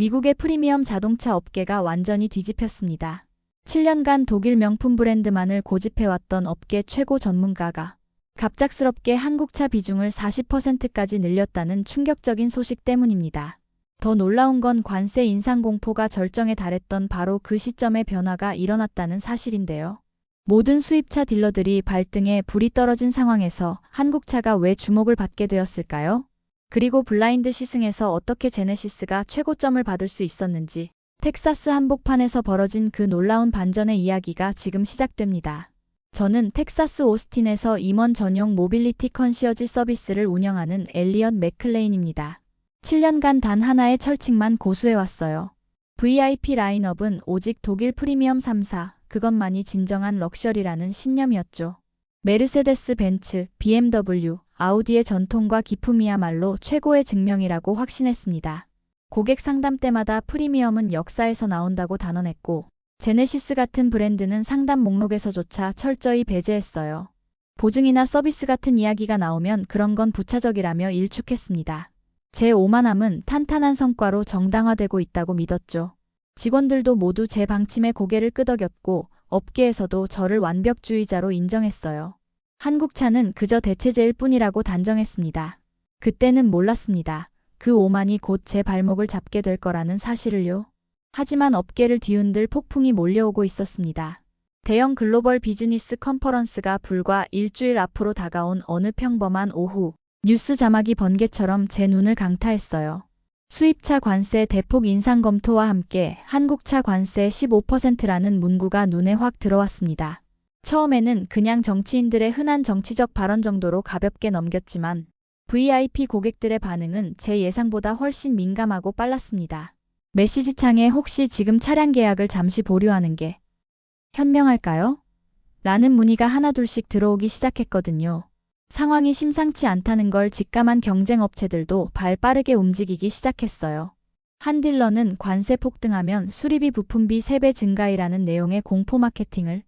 미국의 프리미엄 자동차 업계가 완전히 뒤집혔습니다. 7년간 독일 명품 브랜드만을 고집해왔던 업계 최고 전문가가 갑작스럽게 한국차 비중을 40%까지 늘렸다는 충격적인 소식 때문입니다. 더 놀라운 건 관세 인상 공포가 절정에 달했던 바로 그 시점에 변화가 일어났다는 사실인데요. 모든 수입차 딜러들이 발등에 불이 떨어진 상황에서 한국차가 왜 주목을 받게 되었을까요? 그리고 블라인드 시승에서 어떻게 제네시스가 최고점을 받을 수 있었는지 텍사스 한복판에서 벌어진 그 놀라운 반전의 이야기가 지금 시작됩니다. 저는 텍사스 오스틴에서 임원 전용 모빌리티 컨시어지 서비스를 운영하는 엘리엇 맥클레인입니다. 7년간 단 하나의 철칙만 고수해왔어요. VIP 라인업은 오직 독일 프리미엄 3사, 그것만이 진정한 럭셔리라는 신념이었죠. 메르세데스 벤츠, BMW, 아우디의 전통과 기품이야말로 최고의 증명이라고 확신했습니다. 고객 상담 때마다 프리미엄은 역사에서 나온다고 단언했고, 제네시스 같은 브랜드는 상담 목록에서조차 철저히 배제했어요. 보증이나 서비스 같은 이야기가 나오면 그런 건 부차적이라며 일축했습니다. 제 오만함은 탄탄한 성과로 정당화되고 있다고 믿었죠. 직원들도 모두 제 방침에 고개를 끄덕였고 업계에서도 저를 완벽주의자로 인정했어요. 한국차는 그저 대체제일 뿐이라고 단정했습니다. 그때는 몰랐습니다. 그 오만이 곧 제 발목을 잡게 될 거라는 사실을요. 하지만 업계를 뒤흔들 폭풍이 몰려오고 있었습니다. 대형 글로벌 비즈니스 컨퍼런스가 불과 일주일 앞으로 다가온 어느 평범한 오후, 뉴스 자막이 번개처럼 제 눈을 강타했어요. 수입차 관세 대폭 인상 검토와 함께 한국차 관세 15%라는 문구가 눈에 확 들어왔습니다. 처음에는 그냥 정치인들의 흔한 정치적 발언 정도로 가볍게 넘겼지만 VIP 고객들의 반응은 제 예상보다 훨씬 민감하고 빨랐습니다. 메시지 창에 혹시 지금 차량 계약을 잠시 보류하는 게 현명할까요? 라는 문의가 하나둘씩 들어오기 시작했거든요. 상황이 심상치 않다는 걸 직감한 경쟁 업체들도 발 빠르게 움직이기 시작했어요. 한 딜러는 관세 폭등하면 수리비 부품비 3배 증가이라는 내용의 공포 마케팅을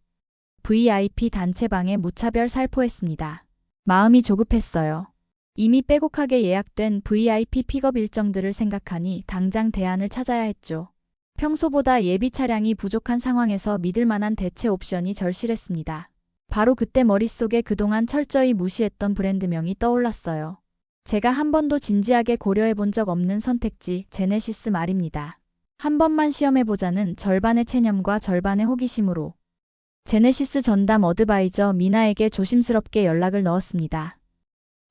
VIP 단체방에 무차별 살포했습니다. 마음이 조급했어요. 이미 빼곡하게 예약된 VIP 픽업 일정들을 생각하니 당장 대안을 찾아야 했죠. 평소보다 예비 차량이 부족한 상황에서 믿을 만한 대체 옵션이 절실했습니다. 바로 그때 머릿속에 그동안 철저히 무시했던 브랜드명이 떠올랐어요. 제가 한 번도 진지하게 고려해 본 적 없는 선택지 제네시스 말입니다. 한 번만 시험해보자는 절반의 체념과 절반의 호기심으로 제네시스 전담 어드바이저 미나에게 조심스럽게 연락을 넣었습니다.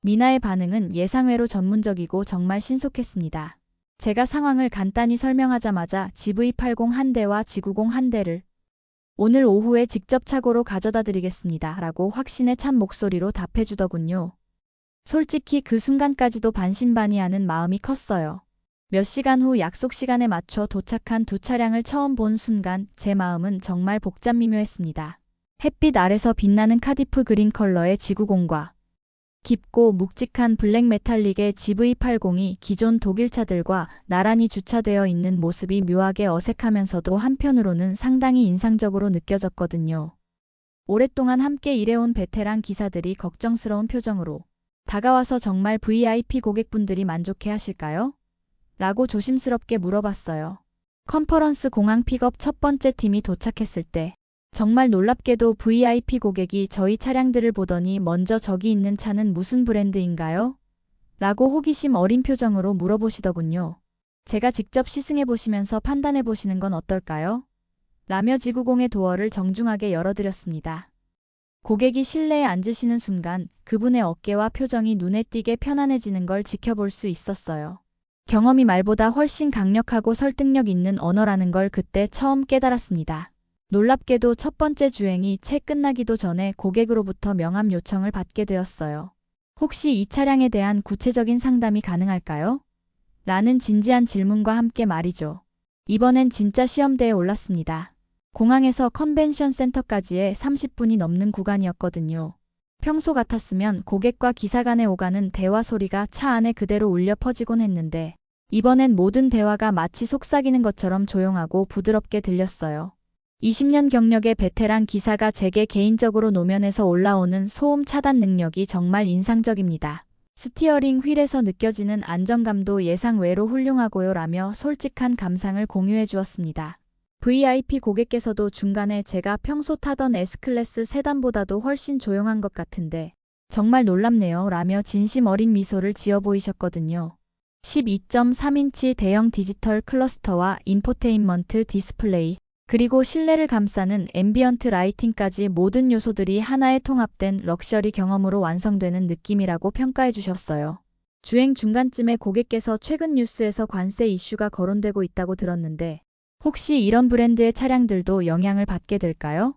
미나의 반응은 예상외로 전문적이고 정말 신속했습니다. 제가 상황을 간단히 설명하자마자 GV80 한 대와 G90 한 대를 오늘 오후에 직접 차고로 가져다 드리겠습니다. 라고 확신에 찬 목소리로 답해주더군요. 솔직히 그 순간까지도 반신반의하는 마음이 컸어요. 몇 시간 후 약속 시간에 맞춰 도착한 두 차량을 처음 본 순간 제 마음은 정말 복잡 미묘했습니다. 햇빛 아래서 빛나는 카디프 그린 컬러의 지구공과 깊고 묵직한 블랙 메탈릭의 GV80이 기존 독일차들과 나란히 주차되어 있는 모습이 묘하게 어색하면서도 한편으로는 상당히 인상적으로 느껴졌거든요. 오랫동안 함께 일해온 베테랑 기사들이 걱정스러운 표정으로 다가와서 정말 VIP 고객분들이 만족해 하실까요? 라고 조심스럽게 물어봤어요. 컨퍼런스 공항 픽업 첫 번째 팀이 도착했을 때 정말 놀랍게도 VIP 고객이 저희 차량들을 보더니 먼저 저기 있는 차는 무슨 브랜드인가요? 라고 호기심 어린 표정으로 물어보시더군요. 제가 직접 시승해 보시면서 판단해 보시는 건 어떨까요? 라며 지구공의 도어를 정중하게 열어드렸습니다. 고객이 실내에 앉으시는 순간 그분의 어깨와 표정이 눈에 띄게 편안해지는 걸 지켜볼 수 있었어요. 경험이 말보다 훨씬 강력하고 설득력 있는 언어라는 걸 그때 처음 깨달았습니다. 놀랍게도 첫 번째 주행이 채 끝나기도 전에 고객으로부터 명함 요청을 받게 되었어요. 혹시 이 차량에 대한 구체적인 상담이 가능할까요? 라는 진지한 질문과 함께 말이죠. 이번엔 진짜 시험대에 올랐습니다. 공항에서 컨벤션 센터까지의 30분이 넘는 구간이었거든요. 평소 같았으면 고객과 기사 간의 오가는 대화 소리가 차 안에 그대로 울려 퍼지곤 했는데 이번엔 모든 대화가 마치 속삭이는 것처럼 조용하고 부드럽게 들렸어요. 20년 경력의 베테랑 기사가 제게 개인적으로 노면에서 올라오는 소음 차단 능력이 정말 인상적입니다. 스티어링 휠에서 느껴지는 안정감도 예상 외로 훌륭하고요 라며 솔직한 감상을 공유해 주었습니다. VIP 고객께서도 중간에 제가 평소 타던 S클래스 세단보다도 훨씬 조용한 것 같은데 정말 놀랍네요 라며 진심 어린 미소를 지어 보이셨거든요. 12.3인치 대형 디지털 클러스터와 인포테인먼트 디스플레이, 그리고 실내를 감싸는 앰비언트 라이팅까지 모든 요소들이 하나에 통합된 럭셔리 경험으로 완성되는 느낌이라고 평가해 주셨어요. 주행 중간쯤에 고객께서 최근 뉴스에서 관세 이슈가 거론되고 있다고 들었는데 혹시 이런 브랜드의 차량들도 영향을 받게 될까요?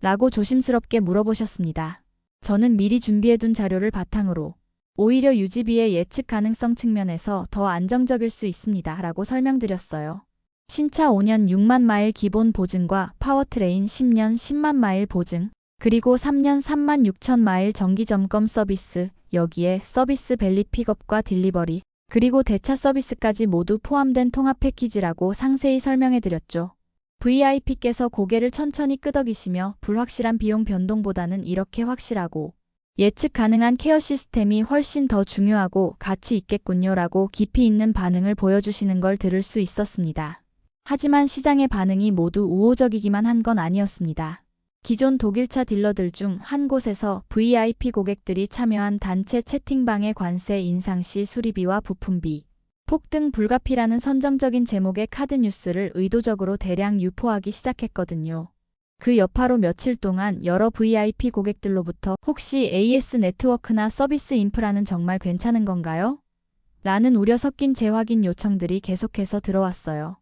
라고 조심스럽게 물어보셨습니다. 저는 미리 준비해둔 자료를 바탕으로 오히려 유지비의 예측 가능성 측면에서 더 안정적일 수 있습니다. 라고 설명드렸어요. 신차 5년 6만 마일 기본 보증과 파워트레인 10년 10만 마일 보증, 그리고 3년 3만 6천 마일 정기 점검 서비스, 여기에 서비스 밸리 픽업과 딜리버리, 그리고 대차 서비스까지 모두 포함된 통합 패키지라고 상세히 설명해 드렸죠. VIP께서 고개를 천천히 끄덕이시며 불확실한 비용 변동보다는 이렇게 확실하고 예측 가능한 케어 시스템이 훨씬 더 중요하고 가치 있겠군요라고 깊이 있는 반응을 보여주시는 걸 들을 수 있었습니다. 하지만 시장의 반응이 모두 우호적이기만 한 건 아니었습니다. 기존 독일차 딜러들 중 한 곳에서 VIP 고객들이 참여한 단체 채팅방의 관세 인상 시 수리비와 부품비, 폭등 불가피라는 선정적인 제목의 카드 뉴스를 의도적으로 대량 유포하기 시작했거든요. 그 여파로 며칠 동안 여러 VIP 고객들로부터 혹시 AS 네트워크나 서비스 인프라는 정말 괜찮은 건가요? 라는 우려 섞인 재확인 요청들이 계속해서 들어왔어요.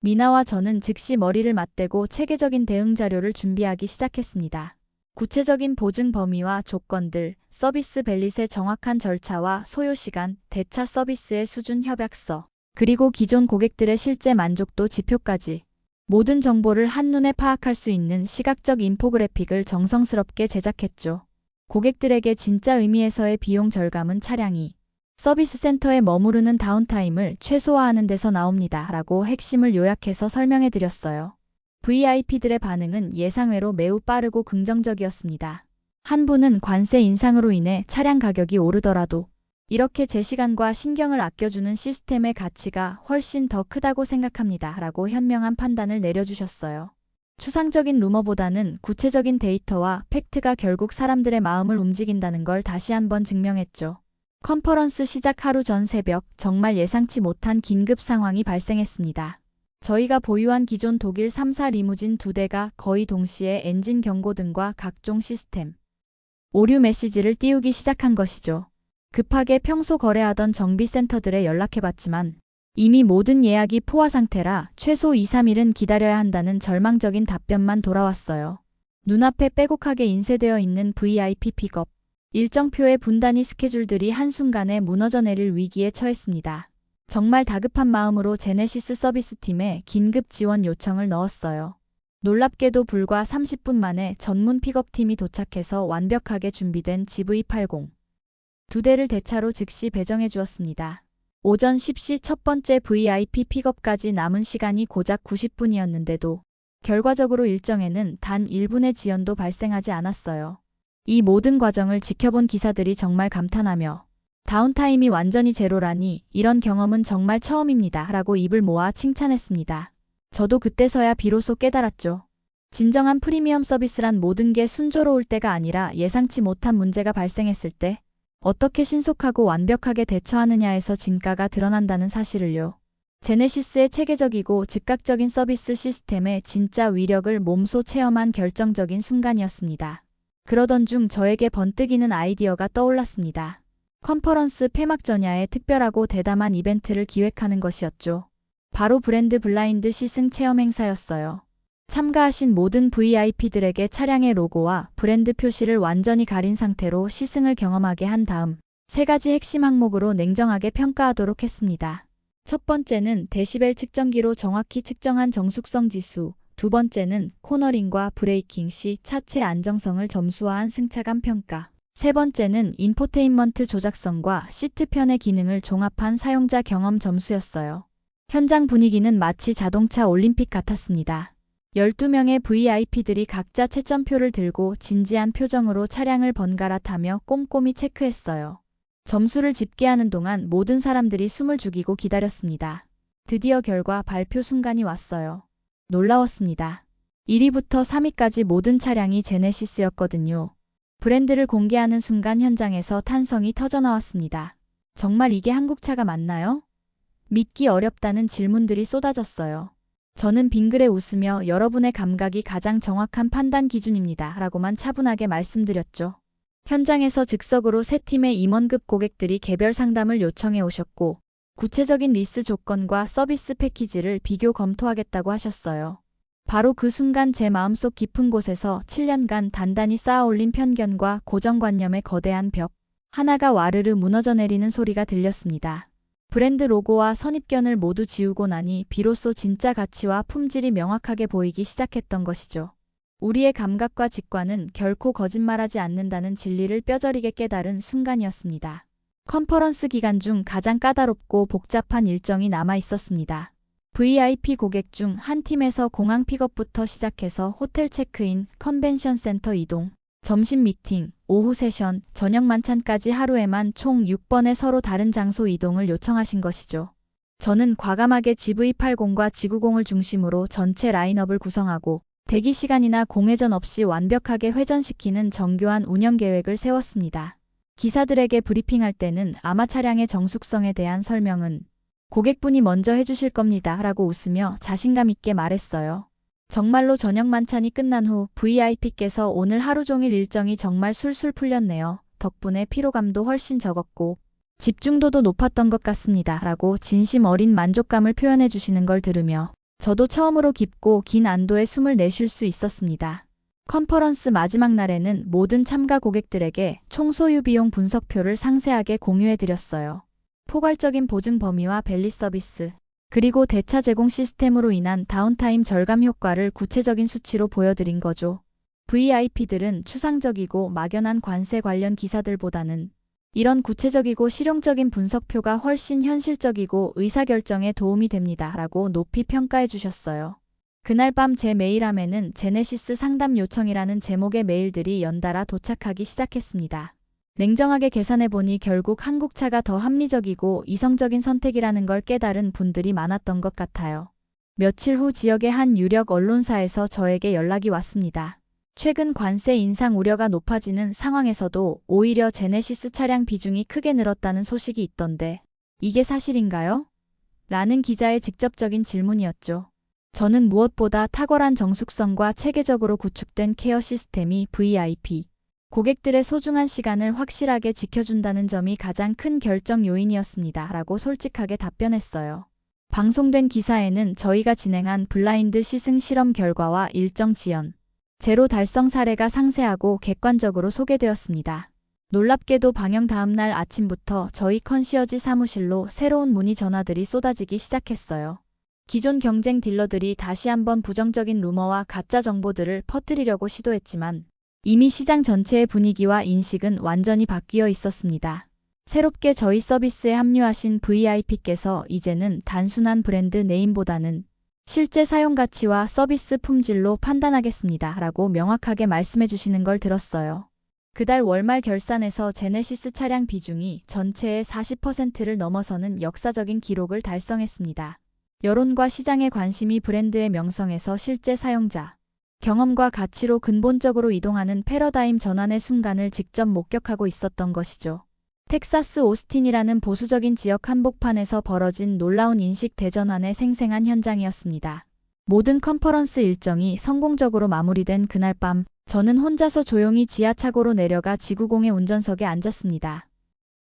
미나와 저는 즉시 머리를 맞대고 체계적인 대응 자료를 준비하기 시작했습니다. 구체적인 보증 범위와 조건들, 서비스 벨릿의 정확한 절차와 소요 시간, 대차 서비스의 수준 협약서, 그리고 기존 고객들의 실제 만족도 지표까지 모든 정보를 한눈에 파악할 수 있는 시각적 인포그래픽을 정성스럽게 제작했죠. 고객들에게 진짜 의미에서의 비용 절감은 차량이 서비스 센터에 머무르는 다운타임을 최소화하는 데서 나옵니다. 라고 핵심을 요약해서 설명해 드렸어요. VIP들의 반응은 예상외로 매우 빠르고 긍정적이었습니다. 한 분은 관세 인상으로 인해 차량 가격이 오르더라도 이렇게 제 시간과 신경을 아껴주는 시스템의 가치가 훨씬 더 크다고 생각합니다. 라고 현명한 판단을 내려주셨어요. 추상적인 루머보다는 구체적인 데이터와 팩트가 결국 사람들의 마음을 움직인다는 걸 다시 한번 증명했죠. 컨퍼런스 시작 하루 전 새벽 정말 예상치 못한 긴급 상황이 발생했습니다. 저희가 보유한 기존 독일 3사 리무진 두 대가 거의 동시에 엔진 경고등과 각종 시스템, 오류 메시지를 띄우기 시작한 것이죠. 급하게 평소 거래하던 정비센터들에 연락해봤지만 이미 모든 예약이 포화 상태라 최소 2, 3일은 기다려야 한다는 절망적인 답변만 돌아왔어요. 눈앞에 빼곡하게 인쇄되어 있는 VIP 픽업, 일정표의 분단위 스케줄들이 한순간에 무너져 내릴 위기에 처했습니다. 정말 다급한 마음으로 제네시스 서비스팀에 긴급 지원 요청을 넣었어요. 놀랍게도 불과 30분 만에 전문 픽업팀이 도착해서 완벽하게 준비된 GV80. 두 대를 대차로 즉시 배정해 주었습니다. 오전 10시 첫 번째 VIP 픽업까지 남은 시간이 고작 90분이었는데도 결과적으로 일정에는 단 1분의 지연도 발생하지 않았어요. 이 모든 과정을 지켜본 기사들이 정말 감탄하며 다운타임이 완전히 제로라니 이런 경험은 정말 처음입니다. 라고 입을 모아 칭찬했습니다. 저도 그때서야 비로소 깨달았죠. 진정한 프리미엄 서비스란 모든 게 순조로울 때가 아니라 예상치 못한 문제가 발생했을 때 어떻게 신속하고 완벽하게 대처하느냐에서 진가가 드러난다는 사실을요. 제네시스의 체계적이고 즉각적인 서비스 시스템의 진짜 위력을 몸소 체험한 결정적인 순간이었습니다. 그러던 중 저에게 번뜩이는 아이디어가 떠올랐습니다. 컨퍼런스 폐막 전야에 특별하고 대담한 이벤트를 기획하는 것이었죠. 바로 브랜드 블라인드 시승 체험 행사였어요. 참가하신 모든 VIP들에게 차량의 로고와 브랜드 표시를 완전히 가린 상태로 시승을 경험하게 한 다음 세 가지 핵심 항목으로 냉정하게 평가하도록 했습니다. 첫 번째는 데시벨 측정기로 정확히 측정한 정숙성 지수, 두 번째는 코너링과 브레이킹 시 차체 안정성을 점수화한 승차감 평가. 세 번째는 인포테인먼트 조작성과 시트 편의 기능을 종합한 사용자 경험 점수였어요. 현장 분위기는 마치 자동차 올림픽 같았습니다. 12명의 VIP들이 각자 채점표를 들고 진지한 표정으로 차량을 번갈아 타며 꼼꼼히 체크했어요. 점수를 집계하는 동안 모든 사람들이 숨을 죽이고 기다렸습니다. 드디어 결과 발표 순간이 왔어요. 놀라웠습니다. 1위부터 3위까지 모든 차량이 제네시스였거든요. 브랜드를 공개하는 순간 현장에서 탄성이 터져나왔습니다. 정말 이게 한국차가 맞나요? 믿기 어렵다는 질문들이 쏟아졌어요. 저는 빙그레 웃으며 여러분의 감각이 가장 정확한 판단 기준입니다. 라고만 차분하게 말씀드렸죠. 현장에서 즉석으로 세 팀의 임원급 고객들이 개별 상담을 요청해 오셨고, 구체적인 리스 조건과 서비스 패키지를 비교 검토하겠다고 하셨어요. 바로 그 순간 제 마음속 깊은 곳에서 7년간 단단히 쌓아올린 편견과 고정관념의 거대한 벽, 하나가 와르르 무너져 내리는 소리가 들렸습니다. 브랜드 로고와 선입견을 모두 지우고 나니 비로소 진짜 가치와 품질이 명확하게 보이기 시작했던 것이죠. 우리의 감각과 직관은 결코 거짓말하지 않는다는 진리를 뼈저리게 깨달은 순간이었습니다. 컨퍼런스 기간 중 가장 까다롭고 복잡한 일정이 남아 있었습니다. VIP 고객 중 한 팀에서 공항 픽업부터 시작해서 호텔 체크인, 컨벤션 센터 이동, 점심 미팅, 오후 세션, 저녁 만찬까지 하루에만 총 6번의 서로 다른 장소 이동을 요청하신 것이죠. 저는 과감하게 GV80과 지구공을 중심으로 전체 라인업을 구성하고 대기 시간이나 공회전 없이 완벽하게 회전시키는 정교한 운영 계획을 세웠습니다. 기사들에게 브리핑할 때는 아마 차량의 정숙성에 대한 설명은 고객분이 먼저 해주실 겁니다. 라고 웃으며 자신감 있게 말했어요. 정말로 저녁 만찬이 끝난 후 VIP께서 오늘 하루 종일 일정이 정말 술술 풀렸네요. 덕분에 피로감도 훨씬 적었고 집중도도 높았던 것 같습니다. 라고 진심 어린 만족감을 표현해 주시는 걸 들으며 저도 처음으로 깊고 긴 안도에 숨을 내쉴 수 있었습니다. 컨퍼런스 마지막 날에는 모든 참가 고객들에게 총 소유 비용 분석표를 상세하게 공유해 드렸어요. 포괄적인 보증 범위와 벨리 서비스, 그리고 대차 제공 시스템으로 인한 다운타임 절감 효과를 구체적인 수치로 보여드린 거죠. VIP들은 추상적이고 막연한 관세 관련 기사들보다는 이런 구체적이고 실용적인 분석표가 훨씬 현실적이고 의사결정에 도움이 됩니다. 라고 높이 평가해 주셨어요. 그날 밤 제 메일함에는 제네시스 상담 요청이라는 제목의 메일들이 연달아 도착하기 시작했습니다. 냉정하게 계산해보니 결국 한국차가 더 합리적이고 이성적인 선택이라는 걸 깨달은 분들이 많았던 것 같아요. 며칠 후 지역의 한 유력 언론사에서 저에게 연락이 왔습니다. 최근 관세 인상 우려가 높아지는 상황에서도 오히려 제네시스 차량 비중이 크게 늘었다는 소식이 있던데 이게 사실인가요? 라는 기자의 직접적인 질문이었죠. 저는 무엇보다 탁월한 정숙성과 체계적으로 구축된 케어 시스템이 VIP, 고객들의 소중한 시간을 확실하게 지켜준다는 점이 가장 큰 결정 요인이었습니다. 라고 솔직하게 답변했어요. 방송된 기사에는 저희가 진행한 블라인드 시승 실험 결과와 일정 지연, 제로 달성 사례가 상세하고 객관적으로 소개되었습니다. 놀랍게도 방영 다음날 아침부터 저희 컨시어지 사무실로 새로운 문의 전화들이 쏟아지기 시작했어요. 기존 경쟁 딜러들이 다시 한번 부정적인 루머와 가짜 정보들을 퍼뜨리려고 시도했지만 이미 시장 전체의 분위기와 인식은 완전히 바뀌어 있었습니다. 새롭게 저희 서비스에 합류하신 VIP께서 이제는 단순한 브랜드 네임보다는 실제 사용 가치와 서비스 품질로 판단하겠습니다. 라고 명확하게 말씀해 주시는 걸 들었어요. 그달 월말 결산에서 제네시스 차량 비중이 전체의 40%를 넘어서는 역사적인 기록을 달성했습니다. 여론과 시장의 관심이 브랜드의 명성에서 실제 사용자, 경험과 가치로 근본적으로 이동하는 패러다임 전환의 순간을 직접 목격하고 있었던 것이죠. 텍사스 오스틴이라는 보수적인 지역 한복판에서 벌어진 놀라운 인식 대전환의 생생한 현장이었습니다. 모든 컨퍼런스 일정이 성공적으로 마무리된 그날 밤, 저는 혼자서 조용히 지하차고로 내려가 지구공의 운전석에 앉았습니다.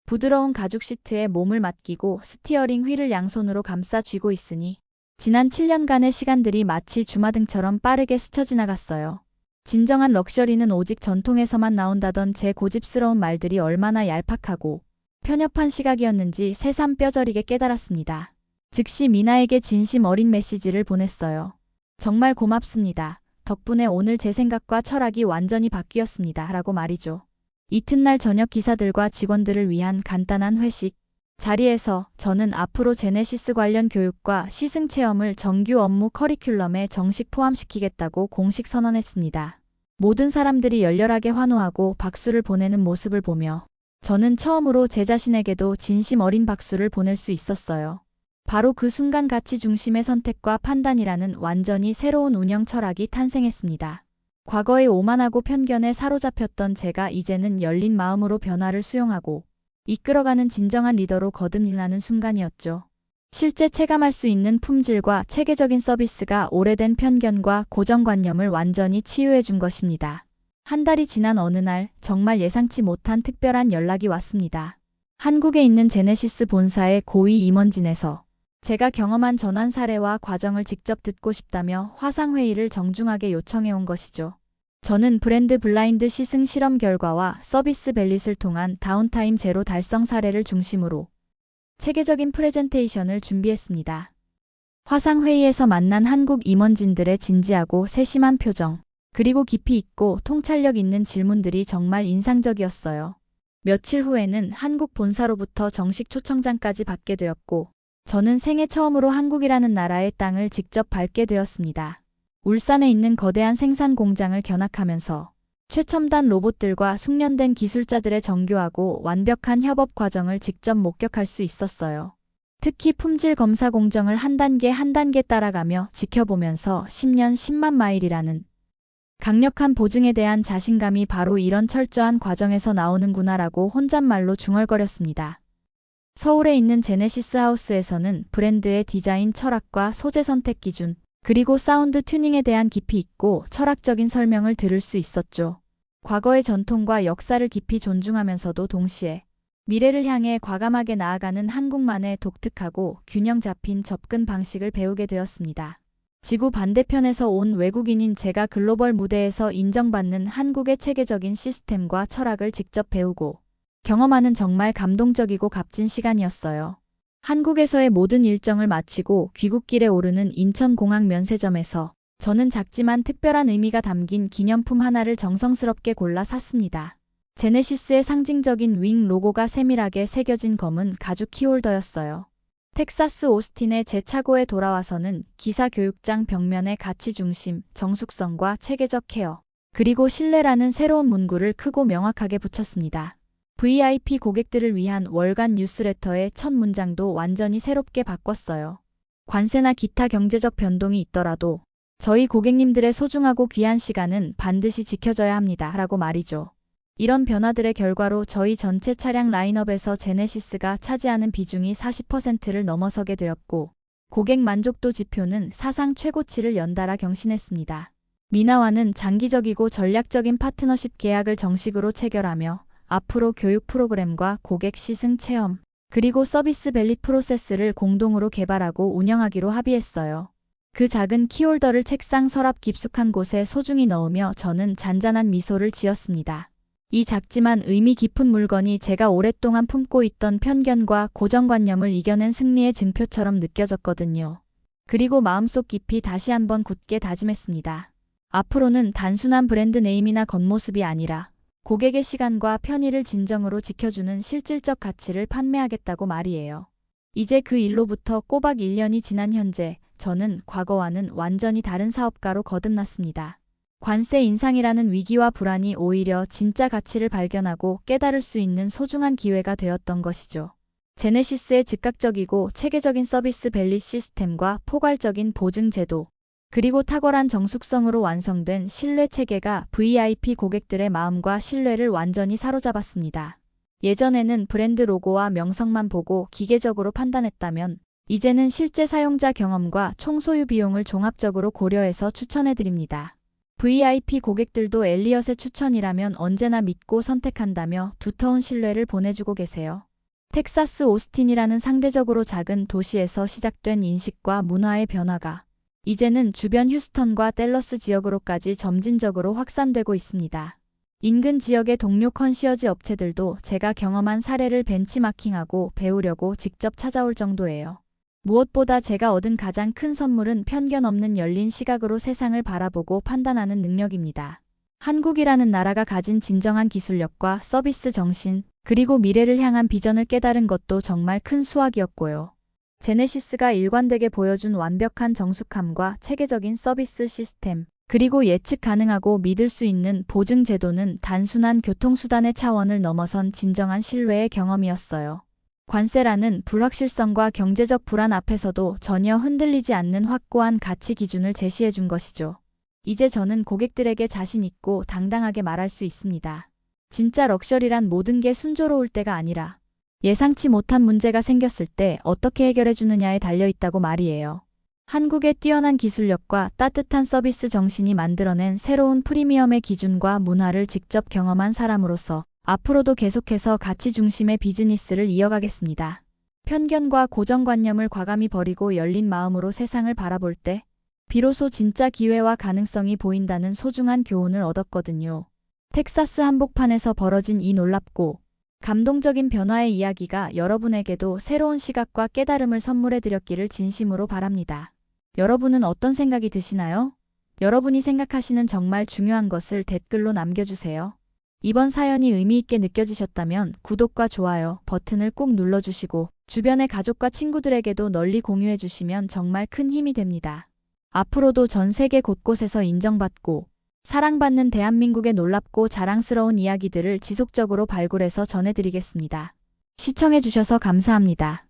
부드러운 가죽 시트에 몸을 맡기고 스티어링 휠을 양손으로 감싸 쥐고 있으니 지난 7년간의 시간들이 마치 주마등처럼 빠르게 스쳐 지나갔어요. 진정한 럭셔리는 오직 전통에서만 나온다던 제 고집스러운 말들이 얼마나 얄팍하고 편협한 시각이었는지 새삼 뼈저리게 깨달았습니다. 즉시 미나에게 진심 어린 메시지를 보냈어요. 정말 고맙습니다. 덕분에 오늘 제 생각과 철학이 완전히 바뀌었습니다. 라고 말이죠. 이튿날 저녁 기사들과 직원들을 위한 간단한 회식, 자리에서 저는 앞으로 제네시스 관련 교육과 시승 체험을 정규 업무 커리큘럼에 정식 포함시키겠다고 공식 선언했습니다. 모든 사람들이 열렬하게 환호하고 박수를 보내는 모습을 보며 저는 처음으로 제 자신에게도 진심 어린 박수를 보낼 수 있었어요. 바로 그 순간 가치 중심의 선택과 판단이라는 완전히 새로운 운영 철학이 탄생했습니다. 과거의 오만하고 편견에 사로잡혔던 제가 이제는 열린 마음으로 변화를 수용하고 이끌어가는 진정한 리더로 거듭나는 순간이었죠. 실제 체감할 수 있는 품질과 체계적인 서비스가 오래된 편견과 고정관념을 완전히 치유해 준 것입니다. 한 달이 지난 어느 날 정말 예상치 못한 특별한 연락이 왔습니다. 한국에 있는 제네시스 본사의 고위 임원진에서 제가 경험한 전환 사례와 과정을 직접 듣고 싶다며 화상회의를 정중하게 요청해 온 것이죠. 저는 브랜드 블라인드 시승 실험 결과와 서비스 벨릿을 통한 다운타임 제로 달성 사례를 중심으로 체계적인 프레젠테이션을 준비했습니다. 화상회의에서 만난 한국 임원진들의 진지하고 세심한 표정, 그리고 깊이 있고 통찰력 있는 질문들이 정말 인상적이었어요. 며칠 후에는 한국 본사로부터 정식 초청장까지 받게 되었고, 저는 생애 처음으로 한국이라는 나라의 땅을 직접 밟게 되었습니다. 울산에 있는 거대한 생산 공장을 견학하면서 최첨단 로봇들과 숙련된 기술자들의 정교하고 완벽한 협업 과정을 직접 목격할 수 있었어요. 특히 품질 검사 공정을 한 단계 한 단계 따라가며 지켜보면서 10년 10만 마일이라는 강력한 보증에 대한 자신감이 바로 이런 철저한 과정에서 나오는구나라고 혼잣말로 중얼거렸습니다. 서울에 있는 제네시스 하우스에서는 브랜드의 디자인 철학과 소재 선택 기준, 그리고 사운드 튜닝에 대한 깊이 있고 철학적인 설명을 들을 수 있었죠. 과거의 전통과 역사를 깊이 존중하면서도 동시에 미래를 향해 과감하게 나아가는 한국만의 독특하고 균형 잡힌 접근 방식을 배우게 되었습니다. 지구 반대편에서 온 외국인인 제가 글로벌 무대에서 인정받는 한국의 체계적인 시스템과 철학을 직접 배우고 경험하는 정말 감동적이고 값진 시간이었어요. 한국에서의 모든 일정을 마치고 귀국길에 오르는 인천공항 면세점에서 저는 작지만 특별한 의미가 담긴 기념품 하나를 정성스럽게 골라 샀습니다. 제네시스의 상징적인 윙 로고가 세밀하게 새겨진 검은 가죽 키홀더였어요. 텍사스 오스틴의 제 차고에 돌아와서는 기사 교육장 벽면의 가치 중심, 정숙성과 체계적 케어, 그리고 신뢰라는 새로운 문구를 크고 명확하게 붙였습니다. VIP 고객들을 위한 월간 뉴스레터의 첫 문장도 완전히 새롭게 바꿨어요. 관세나 기타 경제적 변동이 있더라도 저희 고객님들의 소중하고 귀한 시간은 반드시 지켜져야 합니다. 라고 말이죠. 이런 변화들의 결과로 저희 전체 차량 라인업에서 제네시스가 차지하는 비중이 40%를 넘어서게 되었고, 고객 만족도 지표는 사상 최고치를 연달아 경신했습니다. 미나와는 장기적이고 전략적인 파트너십 계약을 정식으로 체결하며 앞으로 교육 프로그램과 고객 시승 체험, 그리고 서비스 벨릿 프로세스를 공동으로 개발하고 운영하기로 합의했어요. 그 작은 키홀더를 책상 서랍 깊숙한 곳에 소중히 넣으며 저는 잔잔한 미소를 지었습니다. 이 작지만 의미 깊은 물건이 제가 오랫동안 품고 있던 편견과 고정관념을 이겨낸 승리의 증표처럼 느껴졌거든요. 그리고 마음속 깊이 다시 한번 굳게 다짐했습니다. 앞으로는 단순한 브랜드 네임이나 겉모습이 아니라 고객의 시간과 편의를 진정으로 지켜주는 실질적 가치를 판매하겠다고 말이에요. 이제 그 일로부터 꼬박 1년이 지난 현재 저는 과거와는 완전히 다른 사업가로 거듭났습니다. 관세 인상이라는 위기와 불안이 오히려 진짜 가치를 발견하고 깨달을 수 있는 소중한 기회가 되었던 것이죠. 제네시스의 즉각적이고 체계적인 서비스 벨릿 시스템과 포괄적인 보증 제도, 그리고 탁월한 정숙성으로 완성된 신뢰 체계가 VIP 고객들의 마음과 신뢰를 완전히 사로잡았습니다. 예전에는 브랜드 로고와 명성만 보고 기계적으로 판단했다면 이제는 실제 사용자 경험과 총소유 비용을 종합적으로 고려해서 추천해드립니다. VIP 고객들도 엘리엇의 추천이라면 언제나 믿고 선택한다며 두터운 신뢰를 보내주고 계세요. 텍사스 오스틴이라는 상대적으로 작은 도시에서 시작된 인식과 문화의 변화가 이제는 주변 휴스턴과 댈러스 지역으로까지 점진적으로 확산되고 있습니다. 인근 지역의 동료 컨시어지 업체들도 제가 경험한 사례를 벤치마킹하고 배우려고 직접 찾아올 정도예요. 무엇보다 제가 얻은 가장 큰 선물은 편견 없는 열린 시각으로 세상을 바라보고 판단하는 능력입니다. 한국이라는 나라가 가진 진정한 기술력과 서비스 정신, 그리고 미래를 향한 비전을 깨달은 것도 정말 큰 수확이었고요. 제네시스가 일관되게 보여준 완벽한 정숙함과 체계적인 서비스 시스템, 그리고 예측 가능하고 믿을 수 있는 보증 제도는 단순한 교통수단의 차원을 넘어선 진정한 신뢰의 경험이었어요. 관세라는 불확실성과 경제적 불안 앞에서도 전혀 흔들리지 않는 확고한 가치 기준을 제시해 준 것이죠. 이제 저는 고객들에게 자신 있고 당당하게 말할 수 있습니다. 진짜 럭셔리란 모든 게 순조로울 때가 아니라 예상치 못한 문제가 생겼을 때 어떻게 해결해 주느냐에 달려 있다고 말이에요. 한국의 뛰어난 기술력과 따뜻한 서비스 정신이 만들어낸 새로운 프리미엄의 기준과 문화를 직접 경험한 사람으로서 앞으로도 계속해서 가치 중심의 비즈니스를 이어가겠습니다. 편견과 고정관념을 과감히 버리고 열린 마음으로 세상을 바라볼 때 비로소 진짜 기회와 가능성이 보인다는 소중한 교훈을 얻었거든요. 텍사스 한복판에서 벌어진 이 놀랍고 감동적인 변화의 이야기가 여러분에게도 새로운 시각과 깨달음을 선물해 드렸기를 진심으로 바랍니다. 여러분은 어떤 생각이 드시나요? 여러분이 생각하시는 정말 중요한 것을 댓글로 남겨주세요. 이번 사연이 의미 있게 느껴지셨다면 구독과 좋아요 버튼을 꾹 눌러주시고 주변의 가족과 친구들에게도 널리 공유해 주시면 정말 큰 힘이 됩니다. 앞으로도 전 세계 곳곳에서 인정받고 사랑받는 대한민국의 놀랍고 자랑스러운 이야기들을 지속적으로 발굴해서 전해드리겠습니다. 시청해주셔서 감사합니다.